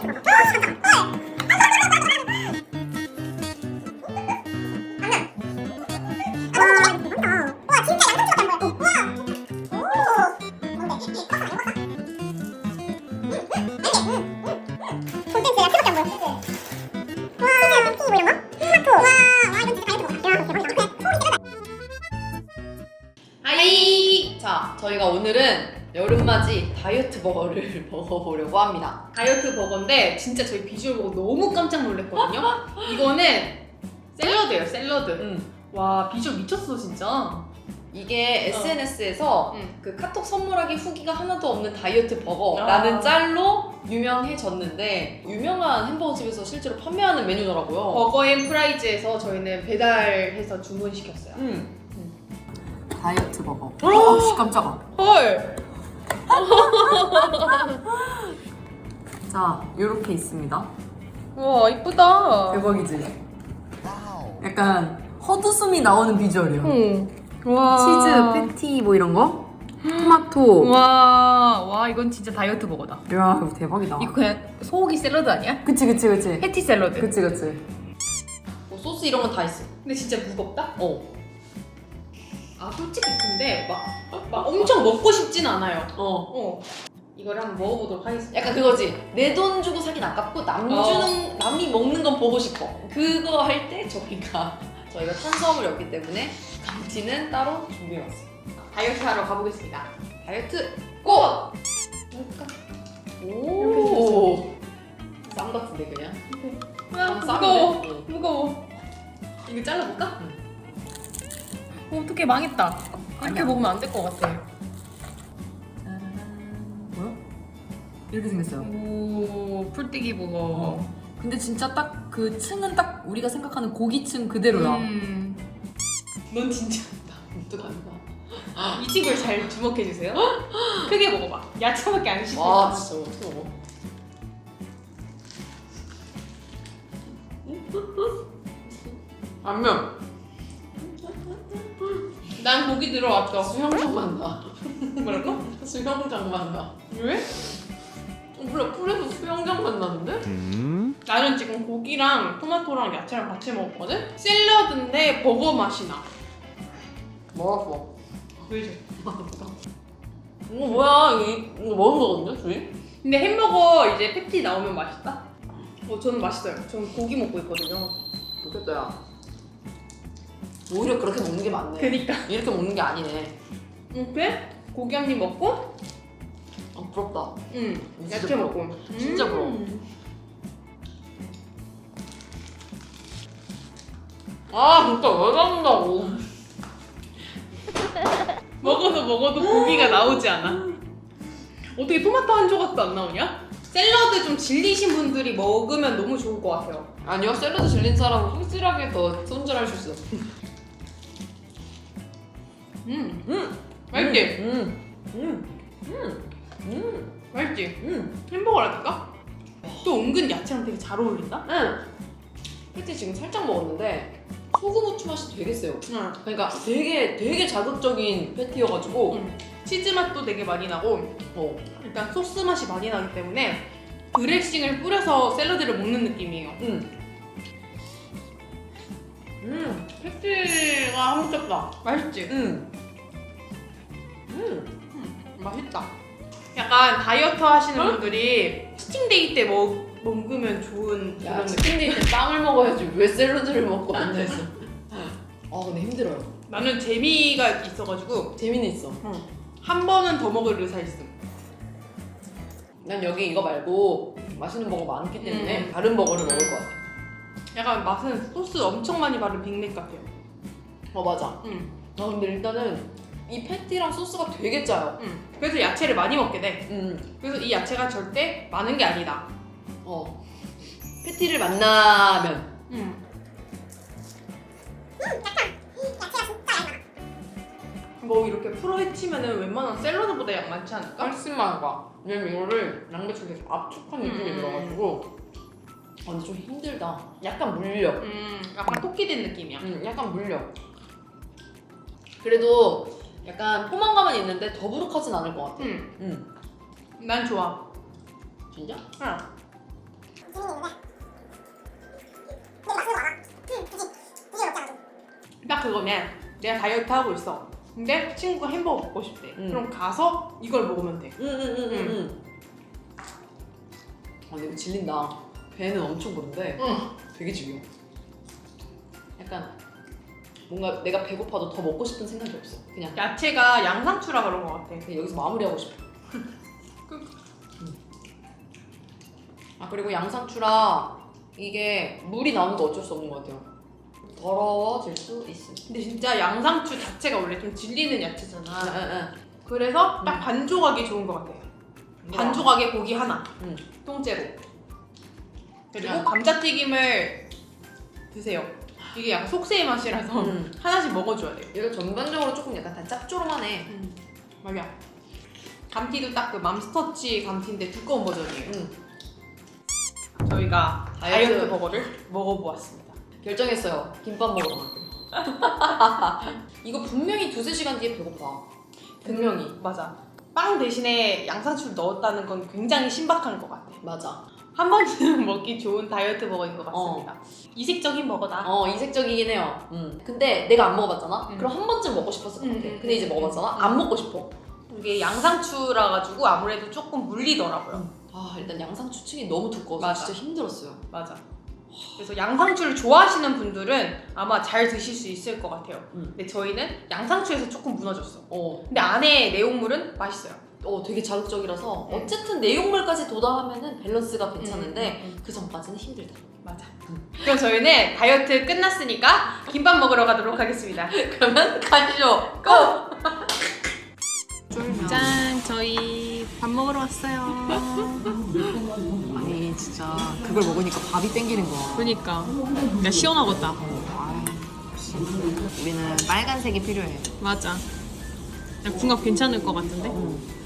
Ha ha ha! 다이어트 버거를 먹어보려고 합니다. 다이어트 버거인데 진짜 저희 비주얼 보고 너무 깜짝 놀랐거든요. 이거는 샐러드예요, 샐러드. 음. 와 비주얼 미쳤어 진짜. 이게 SNS에서 응. 그 카톡 선물하기 후기가 하나도 없는 다이어트 버거라는 아. 짤로 유명해졌는데 유명한 햄버거 집에서 실제로 판매하는 메뉴더라고요. 버거 앤 프라이즈에서 저희는 배달해서 주문시켰어요. 음. 다이어트 버거. 어, 씨 깜짝아. 헐. 자, 이렇게 있습니다. 와 이쁘다. 대박이지? 약간 헛웃음이 나오는 비주얼이에요. 응. 와. 치즈, 패티 뭐 이런 거? 토마토. 와, 와 이건 진짜 다이어트 버거다. 야, 이거 대박이다. 이거 그냥 소고기 샐러드 아니야? 그치, 그치, 그치. 패티 샐러드. 그치, 그치. 뭐 소스 이런 건 다 있어. 근데 진짜 무겁다? 어. 아 솔직히 근데 막, 막 엄청 먹고 싶진 않아요. 어. 어. 이거를 한번 먹어보도록 하겠습니다. 약간 그거지. 내 돈 주고 사긴 아깝고 남 어. 주는 남이 먹는 건 보고 싶어. 그거 할 때 저희가 저희가 탄수화물이 없기 때문에 감튀는 따로 준비해왔어요. 다이어트 하러 가보겠습니다. 다이어트 고! 뭘까? 오. 쌈 같은데 그냥. 아, 쌈 무거워. 무거워. 이거 잘라볼까? 응. 어, 어떻게 망했다. 이렇게 아니야. 먹으면 안 될 것 같아. 뭐야? 이렇게 생겼어요. 오, 풀떼기 버거. 어. 근데 진짜 딱 그 층은 딱 우리가 생각하는 고기층 그대로야. 음. 넌 진짜 어떡한다. 이 친구를 잘 주목해 주세요. 크게 먹어봐. 야채밖에 안 씹혀. 와 진짜 어떻게 먹어? 안면 난 고기 들어왔어. 수영장 만나. 뭐랄까? 수영장 만나. 왜? 어, 몰라 풀에서 수영장 만나는데? 나는 지금 고기랑 토마토랑 야채랑 같이 먹었거든? 샐러드인데 버거 맛이 나. 먹었어. 왜 이래? 이거 뭐야? 이거, 이거 먹은 거거든요, 주인? 근데 햄버거 이제 패티 나오면 맛있다? 어, 저는 맛있어요. 저는 고기 먹고 있거든요. 좋겠다, 야. 오히려 그렇게 먹는 게 맞네. 그니까. 이렇게 먹는 게 아니네. 이렇게 고기 한 입 먹고, 아, 부럽다. 응, 진짜 야채. 먹고. 진짜 부러워. 음. 아, 진짜 왜 잡는다고. 먹어도 먹어도 고기가 나오지 않아. 어떻게 토마토 한 조각도 안 나오냐? 샐러드 좀 질리신 분들이 먹으면 너무 좋을 것 같아요. 아니요, 샐러드 질린 사람은 확실하게 더 손질할 수 있어. 음, 음! 맛있지? 음! 음! 음! 음! 맛있지? 음! 햄버거라니까? 또 은근 야채랑 되게 잘 어울린다? 응! 패티 지금 살짝 먹었는데 소금 후추 맛이 되게 세요. 응. 그러니까 되게 되게 자극적인 패티여가지고 응. 치즈 맛도 되게 많이 나고 어. 일단 소스 맛이 많이 나기 때문에 드레싱을 뿌려서 샐러드를 먹는 느낌이에요. 음. 음. 패티가 한겹다. 맛있지? 음. 음. 맛있다. 약간 다이어트 하시는 응? 분들이 치팅데이 때 먹, 먹으면 좋은 야, 그런 느낌. 치킨데이 때 빵을 먹어야지 왜 샐러드를 먹고 앉아있어. 아 근데 힘들어요. 나는 재미가 있어가지고 재미는 있어. 한 번은 더 먹을 의사 있음. 난 여기 이거 말고 맛있는 버거 많기 때문에 음. 다른 버거를 먹을 것 같아. 약간 맛은 소스 엄청 많이 바른 빅맥 같아요. 어 맞아. 응. 아 근데 일단은 이 패티랑 소스가 되게 짜요. 응. 그래서 야채를 많이 먹게 돼. 음. 그래서 이 야채가 절대 많은 게 아니다. 어. 패티를 만나면 응. 야채가 진짜 얇아. 뭐 이렇게 풀어 헤치면은 웬만한 샐러드보다 양 많지 않을까? 훨씬 가. 왜냐면 이거를 양배추를 계속 압축한 느낌이 음. 들어가지고 아 근데 좀 힘들다. 약간 물려. 음, 약간 토끼 된 느낌이야. 음, 약간 물려. 그래도 약간 포만감은 있는데 더부룩하진 않을 것 같아. 응. 음. 난 좋아. 진짜? 응. 딱 그거네. 내가 다이어트 하고 있어. 근데 친구가 햄버거 먹고 싶대. 음. 그럼 가서 이걸 먹으면 돼. 응응 응 응. 아 근데 이거 질린다. 배는 엄청 고른데 응. 되게 질려. 약간 뭔가 내가 배고파도 더 먹고 싶은 생각이 없어. 그냥 야채가 양상추라 그런 것 같아. 그냥 여기서 마무리하고 싶어. 끝. 음. 아 그리고 양상추라 이게 물이 나오는 거 어쩔 수 없는 것 같아요. 더러워질 수 있음. 근데 진짜 양상추 자체가 원래 좀 질리는 야채잖아. 응 응 응. 그래서 딱 음. 반조각이 좋은 것 같아요. 반조각에 고기 하나, 응. 통째로. 그리고 야. 감자튀김을 드세요. 이게 약간 속세의 맛이라서 음. 하나씩 먹어줘야 돼요. 얘가 전반적으로 조금 약간 다 짭조름하네. 음. 맞아. 감튀도 딱 그 맘스터치 감튀인데 두꺼운 버전이에요. 응. 저희가 다이어트. 다이어트 버거를 먹어보았습니다. 결정했어요. 김밥 먹으러 갈게요. 이거 분명히 두세 시간 뒤에 배고파. 분명히. 맞아. 빵 대신에 양상추를 넣었다는 건 굉장히 신박한 것 같아. 맞아. 한 번쯤 먹기 좋은 다이어트 버거인 것 같습니다. 이색적인 버거다. 어 이색적이긴 해요. 음. 근데 내가 안 먹어봤잖아. 음. 그럼 한 번쯤 먹고 싶었을 것 음, 같아. 음, 근데 이제 음, 먹어봤잖아. 음. 안 먹고 싶어. 이게 양상추라 가지고 아무래도 조금 물리더라고요. 아 일단 양상추 층이 너무 두꺼워서 맞아. 진짜 힘들었어요. 맞아. 그래서 양상추를 좋아하시는 분들은 아마 잘 드실 수 있을 것 같아요. 음. 근데 저희는 양상추에서 조금 무너졌어. 어, 근데 안에 내용물은 맛있어요. 어 되게 자극적이라서 음. 어쨌든 내용물까지 도달하면은 밸런스가 괜찮은데 음, 음, 음. 그 전까지는 힘들다. 맞아. 그럼 저희는 다이어트 끝났으니까 김밥 먹으러 가도록 하겠습니다. 그러면 가시죠. 고! 짠, 저희 밥 먹으러 왔어요. 아니 진짜 그걸 먹으니까 밥이 땡기는 거야. 그니까. 야, 시원하겠다. 우리는 빨간색이 필요해. 맞아. 야, 궁합 괜찮을 것 같은데? 음.